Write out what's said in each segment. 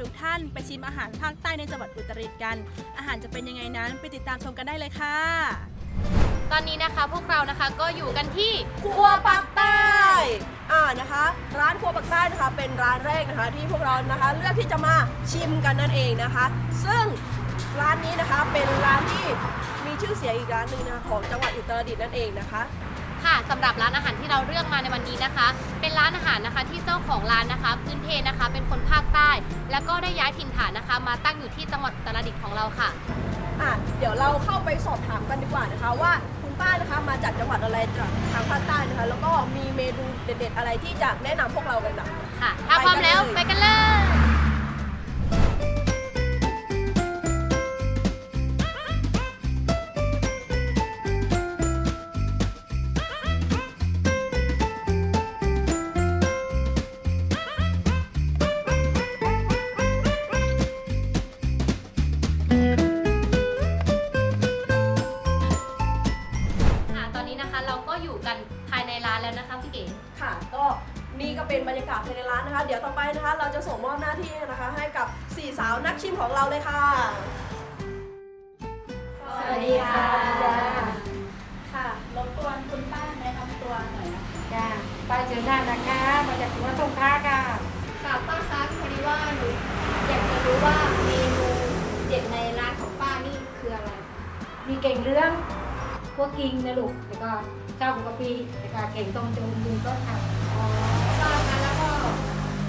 ทุกท่านไปชิมอาหารภาคใต้ในจังหวัดอุตรดิตถ์กัน อาหารจะเป็นยังไงนั้นไปติดตามชมกันได้เลยค่ะ ตอนนี้นะคะพวกเรานะคะก็อยู่กันที่ครัวปักใต้ อ่านะคะ ร้านครัวปักใต้นะคะ เป็นร้านแรกนะคะ ที่พวกเรานะคะ เลือกที่จะมาชิมกันนั่นเองนะคะ ซึ่งร้านนี้นะคะเป็นร้านที่มีชื่อเสียงอีกร้านหนึ่งนะคะของจังหวัดอุตรดิตถ์นั่นเองนะคะ ค่ะสำหรับร้านอาหารที่เราเลือกมาในวันนี้นะคะ เป็นร้านอาหารนะคะที่เจ้าของร้านนะคะ พื้นเพนะคะ เป็นคนภาคใต้ แล้วก็ได้ย้ายถิ่นฐานนะคะ มาตั้งอยู่ที่จังหวัดอุตรดิตถ์ของเราค่ะ อะเดี๋ยวเราเข้าไปสอบถามกันดีกว่านะคะ ว่าคุณป้านะคะมาจากจังหวัดอะไรจากทางภาคใต้นะคะ แล้วก็มีเมนูเด็ดๆอะไรที่จะแนะนำพวกเรากันนะ ค่ะถ้าพร้อมแล้วไปกันเลย มของเราเลยค่ะ สวัสดีค่ะ ค่ะรบกวนคุณป้าแนะนำตัวหน่อยนะคะจ้าป้าเจอหน้านะคะมาจากจังหวัดสงขลาค่ะ ค่ะป้าคะพอดีว่าหนูอยากจะรู้ว่าเมนูเด็ดในร้านของป้านี่คืออะไร มีเก่งเรื่องพวกกิงนะลูกแล้วก็เจ้าบุกกะปิแล้วก็เก่งต้มจุ่มดุงก็ค่ะ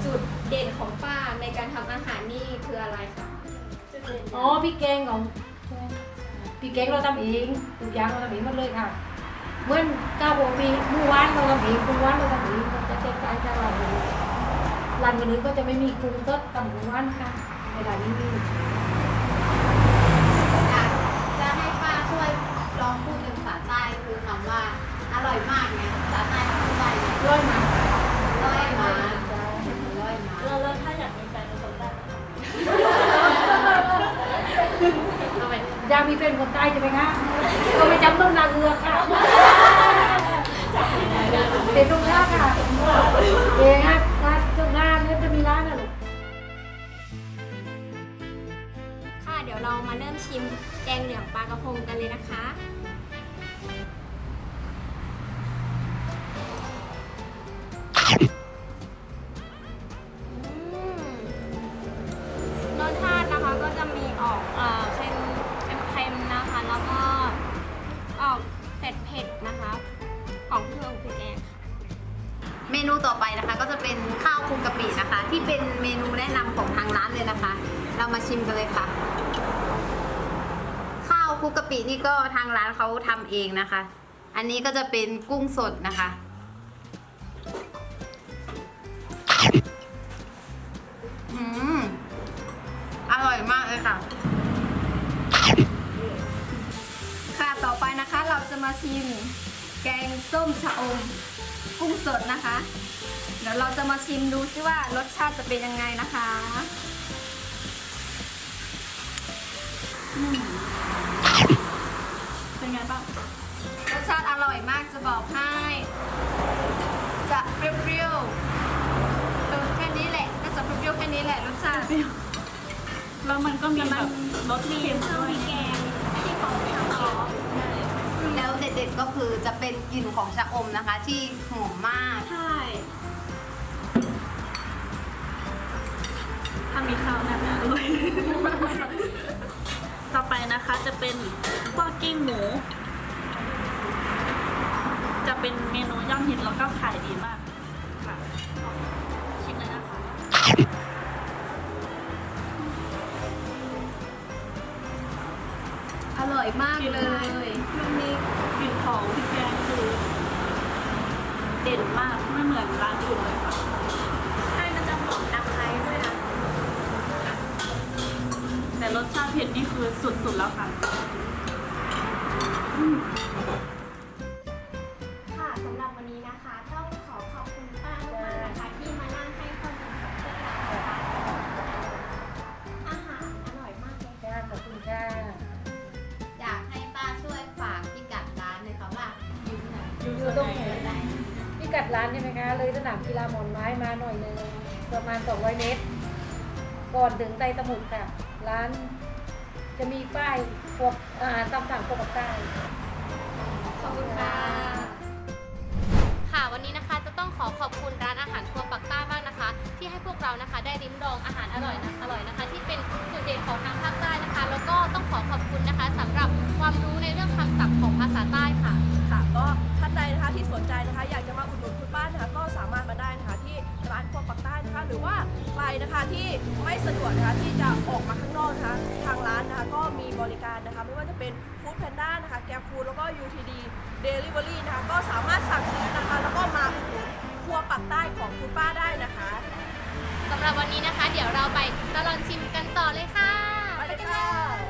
จุดเด่นของป้าในการทำอาหารนี่คืออะไรคะอ๋อพี่แกงของพี่แกงเราทำเองทุกอย่างเราทำเองหมดเลยค่ะเหมื่อนเก้าหัวปีเมื่อวานเราทำเองทุกวันเราทำเองมันจะแตกต่างจากร้านอื่นร้านอื่นก็จะไม่มีกุ้งสดกับกุ้งวันค่ะในร้านนี้มี รสชาตินะคะก็จะมีออกเอ่อเค็มเค็มๆนะคะ แล้วก็ออกเผ็ดๆนะคะ ของเครื่องพริกแกงเมนูต่อไปนะคะ ก็จะเป็นข้าวคลุกกะปินะคะ ที่เป็นเมนูแนะนำของทางร้านเลยนะคะ เรามาชิมกันเลยค่ะ ข้าวคลุกกะปินี่ก็ทางร้านเขาทำเองนะคะ อันนี้ก็จะเป็นกุ้งสดนะคะ อืมอร่อยมากเลยค่ะ ค่ะต่อไปนะคะเราจะมาชิม แกงส้มชะอม กุ้งสดนะคะ เดี๋ยวเราจะมาชิมดูซิว่ารสชาติจะเป็นยังไงนะคะอืมเป็นไงบ้างรสชาติอร่อยมากจะบอกให้ จะเปรี้ยวๆเออแค่นี้แหละน่าจะเปรี้ยวๆแค่ นี้แหละรสชาติแล้วมันก็มีแบบรสเค็มด้วยแกงที่ของทางเขาแล้วเด็ดๆก็คือจะเป็นกลิ่นของชะอมนะคะ ที่หอมมาก ใช่ถ้ามีข้าวน่าจะอร่อยต่อไปนะคะจะเป็นคั่วกิ้งหมู จะเป็นเมนูยอดฮิตแล้วก็ขายดีมากค่ะชิมเลยนะคะ อร่อยมากเลยมันมีกลิ่นของพริกแกงคือเด่นมากไม่เหมือนร้านอื่นเลยค่ะใช่มันจะหอมตะไคร้ด้วยนะ แต่รสชาติเผ็ดนี่คือสุดๆแล้วค่ะ อยู่ตรงไหนพี่กัดร้านใช่ไหมคะ เลยสนามกีฬาหมอนไม้มาหน่อยนึงประมาณ 200 เมตร ก่อนถึงไตรสมุทรค่ะ ร้านจะมีป้ายพวกอาหารตามสั่งพวกปากใต้ขอบคุณค่ะ ค่ะวันนี้นะคะจะต้องขอขอบคุณร้านอาหารครัวปักใต้มากนะคะ ที่ให้พวกเรานะคะ ได้ริมลองอาหารอร่อยนะอร่อยนะคะ ที่เป็นจุดเด่นของทางภาคใต้นะคะ แล้วก็ต้องขอขอบคุณนะคะสำหรับความรู้ในเรื่องคำศัพท์ของภาษาใต้ค่ะ ค่ะก็ ท่านใดนะคะที่สนใจนะคะ อยากจะมาอุดหนุนคุณป้านะคะก็สามารถมาได้นะคะที่ร้านครัวปักใต้นะคะ หรือว่าใครนะคะที่ไม่สะดวกนะคะที่จะออกมาข้างนอกนะคะ ทางร้านนะคะก็มีบริการนะคะ ไม่ว่าจะเป็นฟู้ดแพนด้านะคะแกร็บฟู้ดแล้วก็ UTD Delivery นะคะก็สามารถสั่งซื้อนะคะ แล้วก็มาอุดหนุนครัวปักใต้ของคุณป้าได้นะคะสำหรับวันนี้นะคะ เดี๋ยวเราไปตลอดชิมกันต่อเลยค่ะ ไปเลยค่ะ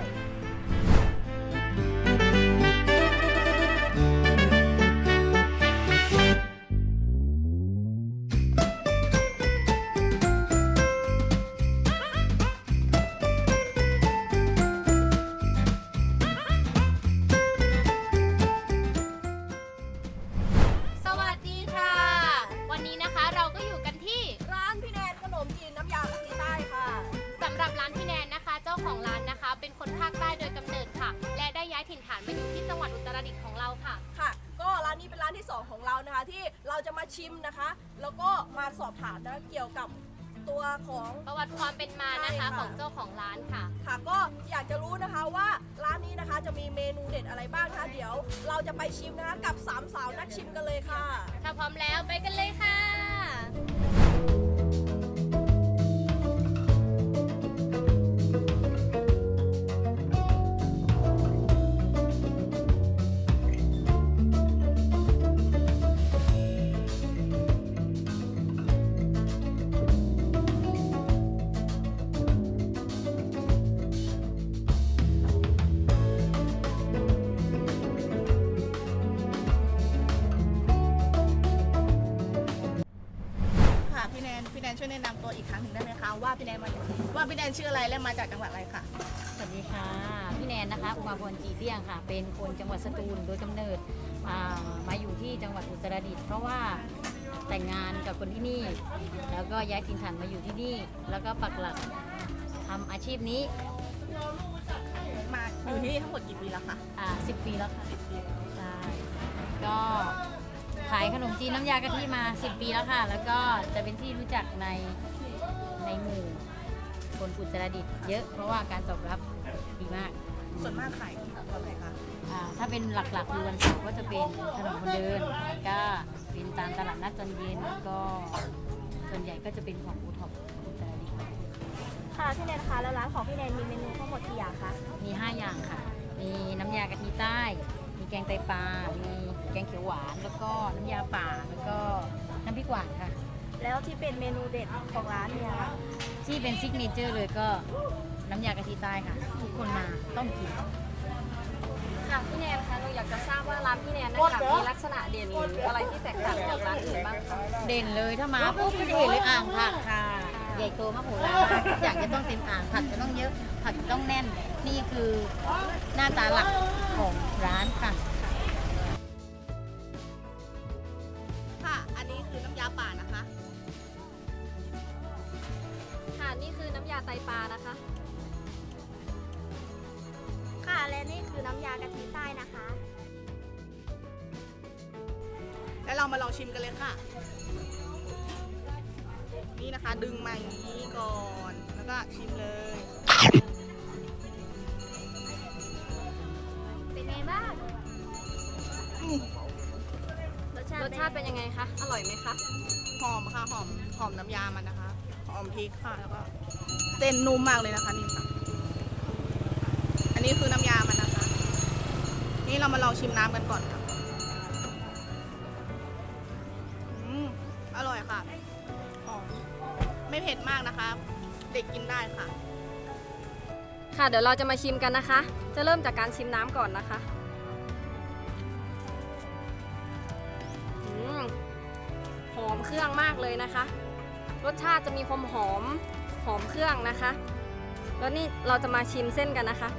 ของ ประวัติความเป็นมานะคะใช่ค่ะ ของเจ้าของร้านค่ะ ค่ะก็อยากจะรู้นะคะว่าร้านนี้นะคะจะมีเมนูเด็ดอะไรบ้างนะคะเดี๋ยวเราจะไปชิมนะคะกับสามสาวนักชิมกันเลยค่ะ ถ้าพร้อมแล้วไปกันเลยค่ะ นนพี่แนนช่วยแนะนำตัวอีกครั้งหนึ่งได้ไหมคะว่าพี่แนนมาว่าพี่แนนชื่ออะไรและมาจากจังหวัดอะไรค่ะ สวัสดีค่ะ พี่แนนนะคะอุมาพรจีเตี้ยงค่ะ เป็นคนจังหวัดสตูลโดยกำเนิดอ่ามาอยู่ที่จังหวัดอุตรดิตถ์เพราะว่าแต่งงานกับคนที่นี่ แล้วก็ย้ายถิ่นฐานมาอยู่ที่นี่ แล้วก็ปักหลักทำอาชีพนี้มาอยู่ที่นี่ทั้งหมดกี่ปีแล้วคะอ่า10 ปีแล้วค่ะใช่ก็ ขายขนมจีนน้ำยากะทิมา 10 ปีแล้วค่ะ แล้วก็จะเป็นที่รู้จักในในหมู่คนอุตรดิตถ์เยอะ เพราะว่าการตอบรับดีมาก ส่วนมากขายตอนไหนคะอ่าถ้าเป็นหลักๆคือวันเสาร์ก็จะเป็นถนนคนเดิน ก็เป็นตามตลาดนัดตอนเย็นก็ส่วนใหญ่ก็จะเป็นของอูท็อปอุตรดิตถ์ค่ะพี่แนนคะแล้วร้านของพี่แนนมีเมนูทั้งหมดกี่อย่างคะมี 5 อย่างค่ะ มีน้ำยากะทิใต้ มีแกงไตปลา มี แกงเขียวหวานแล้วก็น้ำยาป่าแล้วก็น้ำพริกหวานค่ะ แล้วที่เป็นเมนูเด็ดของร้านเนี่ยคะที่เป็นซิกเนเจอร์เลยก็น้ำยากะทิใต้ค่ะ ทุกคนมาต้องกิน ค่ะพี่แนนคะเราอยากจะทราบว่าร้านพี่แนนนะคะมีลักษณะเด่นหรืออะไรที่แตกต่างจากร้านอื่นบ้างคะเด่นเลยถ้ามาปุ๊บก็จะเห็นเลยอ่างผักค่ะ ใหญ่โตมากโหฬารมากทุกอย่างจะต้องเต็มอ่างผักจะต้องเยอะผักจะต้องแน่น นี่คือหน้าตาหลักของร้านค่ะค่ะ เรามาลองชิมกันเลยค่ะ นี่นะคะ ดึงมาอย่างนี้ก่อน แล้วก็ชิมเลย เป็นไงบ้างอืมรสชาติรสชาติเป็นยังไงคะ อร่อยไหมคะ หอมค่ะ หอม หอมน้ำยามันนะคะ หอมพริกค่ะ แล้วก็เส้นนุ่มมากเลยนะคะนี่ค่ะ อันนี้คือน้ำยามันนะคะ นี่เรามาลองชิมน้ำกันก่อนค่ะ อยค่ะหอมไม่เผ็ดมากนะคะ เด็กกินได้ค่ะ ค่ะ เดี๋ยวเราจะมาชิมกันนะคะ จะเริ่มจากการชิมน้ำก่อนนะคะอืมหอมเครื่องมากเลยนะคะ รสชาติจะมีความหอมหอมเครื่องนะคะ แล้วนี่เราจะมาชิมเส้นกันนะคะ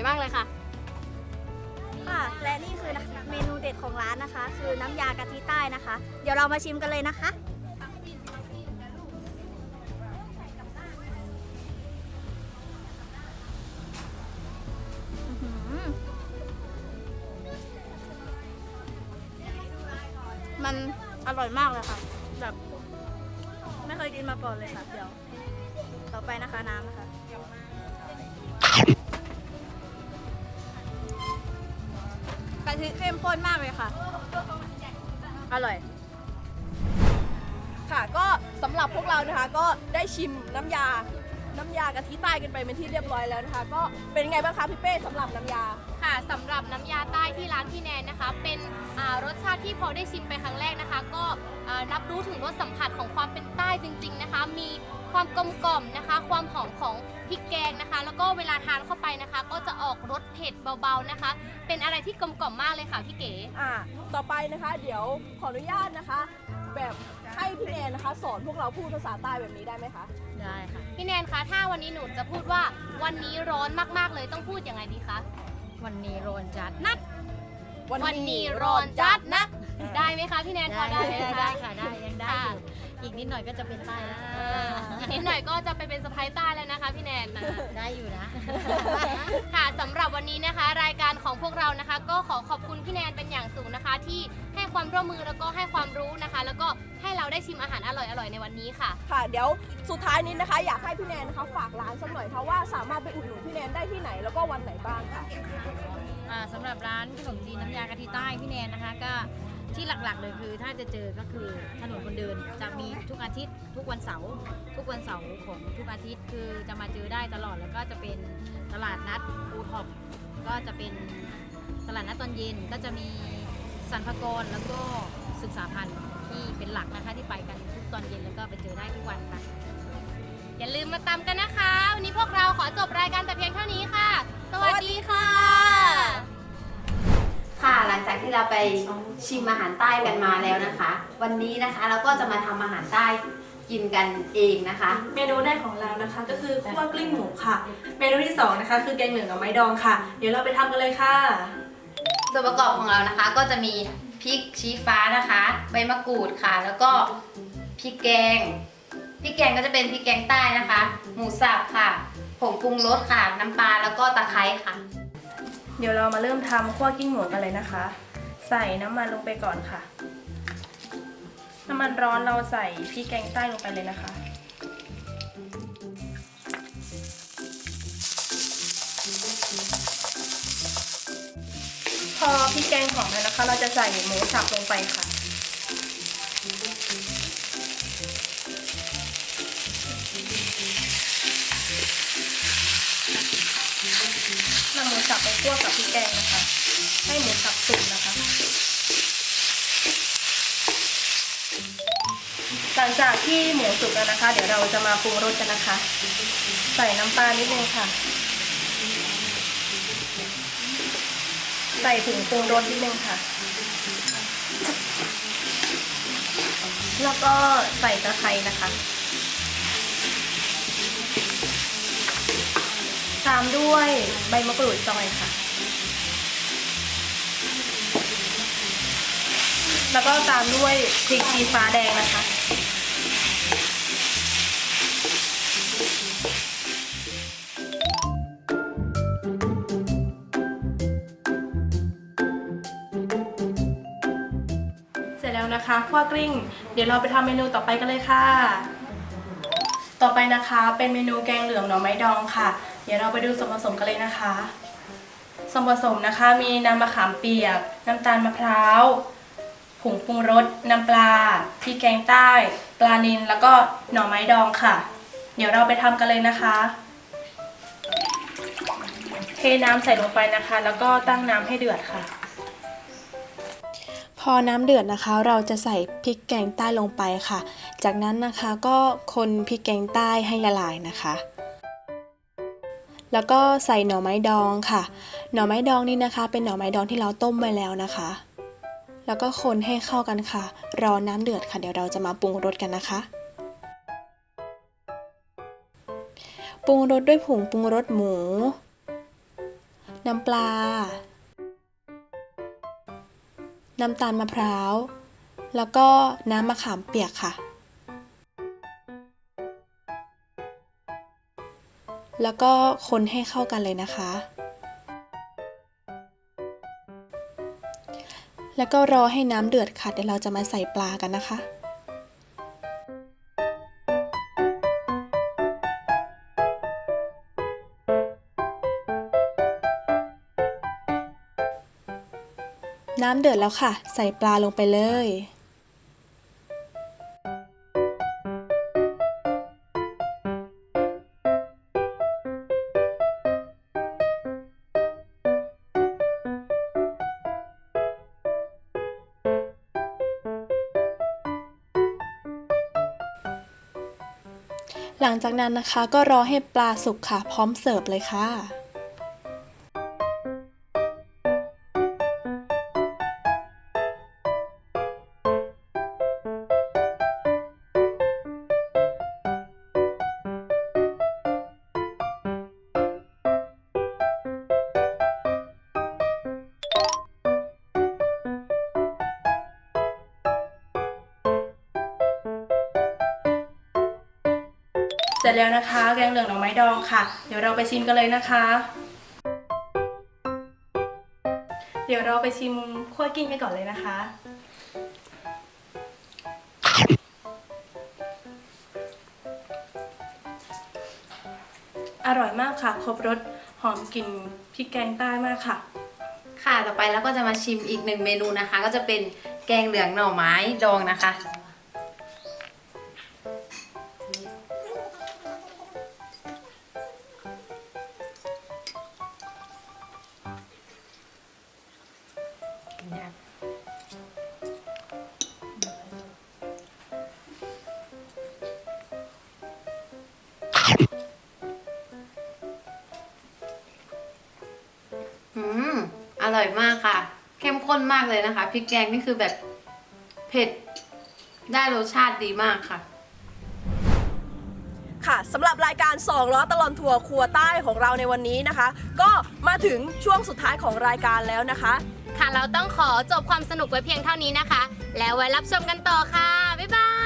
อร่อยมากเลยค่ะ ค่ะและนี่คือเมนูเด็ดของร้านนะคะ คือน้ำยากะทิใต้นะคะ เดี๋ยวเรามาชิมกันเลยนะคะ ร่อย ค่ะก็สำหรับพวกเรานะคะ ก็ได้ชิมน้ำยา น้ำยากะทิใต้กันไปเป็นที่เรียบร้อยแล้วนะคะ ก็เป็นไงบ้างคะพี่เป้สำหรับน้ำยา ค่ะสำหรับน้ำยาใต้ที่ร้านพี่แนนนะคะ เป็นอ่ารสชาติที่พอได้ชิมไปครั้งแรกนะคะ ก็อ่ารับรู้ถึงรสสัมผัสของความเป็นใต้จริง ๆนะคะ มี ความกลมกล่อมนะคะ ความหอมของพริกแกงนะคะ แล้วก็เวลาทานเข้าไปนะคะ ก็จะออกรสเผ็ดเบาๆนะคะ เป็นอะไรที่กลมกล่อมมากเลยค่ะพี่เก๋ อ่าต่อไปนะคะ เดี๋ยวขออนุญาตนะคะ แบบให้พี่แนนนะคะ สอนพวกเราพูดภาษาใต้แบบนี้ได้ไหมคะ ได้ค่ะ พี่แนนคะ ถ้าวันนี้หนูจะพูดว่าวันนี้ร้อนมากๆเลยต้องพูดยังไงดีคะ วันนี้โรนจัดนัด วันนี้ร้อนจัดนะได้ไหมคะพี่แนนพอได้ไหมได้คะ ได้ค่ะ ได้ยังได้ค่ะ อยู่ อีกนิดหน่อยก็จะเป็นใต้แล้วอ่าอีกนิดหน่อยก็จะไปเป็นสะพ้ายใต้แล้วนะคะพี่แนนนะ ได้อยู่นะ ค่ะสำหรับวันนี้นะคะ รายการของพวกเรานะคะ ก็ขอขอบคุณพี่แนนเป็นอย่างสูงนะคะ ที่ให้ความร่วมมือแล้วก็ให้ความรู้นะคะ แล้วก็ให้เราได้ชิมอาหารอร่อยๆในวันนี้ค่ะ ค่ะ เดี๋ยวสุดท้ายนี้นะคะ อยากให้พี่แนนนะคะฝากร้านสักหน่อยค่ะว่าสามารถไปอุดหนุนพี่แนนได้ที่ไหนแล้วก็วันไหนบ้างค่ะ อ่าสำหรับร้านขนมจีนน้ำยากะทิใต้พี่แนนนะคะ ก็ ที่หลักๆเลยคือถ้าจะเจอก็คือถนนคนเดินจะมีทุกอาทิตย์ ทุกวันเสาร์ทุกวันเสาร์ของทุกอาทิตย์คือจะมาเจอได้ตลอดแล้วก็จะเป็นตลาดนัดอูท็อปก็จะเป็นตลาดนัดตอนเย็นก็จะมีสรรพกรแล้วก็ศึกษาพันธ์ที่เป็นหลักนะคะที่ไปกันทุกตอนเย็นแล้วก็ไปเจอได้ทุกวันค่ะ อย่าลืมมาตามกันนะคะ วันนี้พวกเราขอจบรายการแต่เพียงเท่านี้ค่ะ สวัสดีค่ะ ที่เราไปชิมอาหารใต้กันมาแล้วนะคะ วันนี้นะคะเราก็จะมาทำอาหารใต้กินกันเองนะคะ เมนูแรกของเรานะคะ ก็คือคั่วกลิ้งหมูค่ะ เมนูที่สองนะคะคือแกงเหลืองหน่อไม้ดองค่ะ เดี๋ยวเราไปทำกันเลยค่ะ ส่วนประกอบของเรานะคะก็จะมีพริกชี้ฟ้านะคะ ใบมะกรูดค่ะ แล้วก็พริกแกงพริกแกงก็จะเป็นพริกแกงใต้นะคะ หมูสับค่ะผงปรุงรสค่ะ น้ำปลาแล้วก็ตะไคร้ค่ะ เดี๋ยวเรามาเริ่มทำคั่วกลิ้งหมูกันเลยนะคะ ใส่น้ำมันลงไปก่อนค่ะ น้ำมันร้อนเราใส่พริกแกงใต้ลงไปเลยนะคะ พอพริกแกงหอมแล้วนะคะ เราจะใส่หมูสับลงไปค่ะนำหมูสับไปคั่วกับพริกแกงนะคะ ให้หมูสับสุกนะคะ หลังจากที่หมูสุกแล้วนะคะ เดี๋ยวเราจะมาปรุงรสกันนะคะ ใส่น้ำปลานิดนึงค่ะ ใส่ผงปรุงรสนิดนึงค่ะ แล้วก็ใส่ตะไคร้นะคะ ตามด้วยใบมะกรูดซอยค่ะ แล้วก็ตามด้วยพริกชี้ฟ้าแดงนะคะ นะคะคั่วกลิ้ง เดี๋ยวเราไปทำเมนูต่อไปกันเลยค่ะ ต่อไปนะคะเป็นเมนูแกงเหลืองหน่อไม้ดองค่ะ เดี๋ยวเราไปดูส่วนผสมกันเลยนะคะส่วนผสมนะคะมีน้ำมะขามเปียก น้ำตาลมะพร้าวผงปรุงรสน้ำปลาพริกแกงใต้ ปลานิลแล้วก็หน่อไม้ดองค่ะ เดี๋ยวเราไปทำกันเลยนะคะ เทน้ำใส่ลงไปนะคะ แล้วก็ตั้งน้ำให้เดือดค่ะ พอน้ำเดือดนะคะ เราจะใส่พริกแกงใต้ลงไปค่ะ จากนั้นนะคะก็คนพริกแกงใต้ให้ละลายนะคะ แล้วก็ใส่หน่อไม้ดองค่ะ หน่อไม้ดองนี่นะคะ เป็นหน่อไม้ดองที่เราต้มไว้แล้วนะคะ แล้วก็คนให้เข้ากันค่ะ รอน้ำเดือดค่ะ เดี๋ยวเราจะมาปรุงรสกันนะคะปรุงรสด้วยผงปรุงรสหมู น้ำปลา น้ำตาลมะพร้าว แล้วก็น้ำมะขามเปียกค่ะ แล้วก็คนให้เข้ากันเลยนะคะ แล้วก็รอให้น้ำเดือดค่ะ เดี๋ยวเราจะมาใส่ปลากันนะคะ น้ำเดือดแล้วค่ะ ใส่ปลาลงไปเลย หลังจากนั้นนะคะก็รอให้ปลาสุกค่ะ พร้อมเสิร์ฟเลยค่ะ เสร็จแล้วนะคะ แกงเหลืองหน่อไม้ดองค่ะ เดี๋ยวเราไปชิมกันเลยนะคะ เดี๋ยวเราไปชิมคั่วกิ้งกันก่อนเลยนะคะ อร่อยมากค่ะ ครบรสหอมกลิ่นพริกแกงใต้มากค่ะ ค่ะ ต่อไปเราก็จะมาชิมอีกหนึ่งเมนูนะคะ ก็จะเป็นแกงเหลืองหน่อไม้ดองนะคะ เลยนะคะพริกแกงนี่คือแบบเผ็ดได้รสชาติดีมากค่ะ ค่ะสำหรับรายการสองล้อตลอนทัวร์ครัวใต้ของเราในวันนี้นะคะ ก็มาถึงช่วงสุดท้ายของรายการแล้วนะคะ ค่ะเราต้องขอจบความสนุกไว้เพียงเท่านี้นะคะ แล้วไว้รับชมกันต่อค่ะ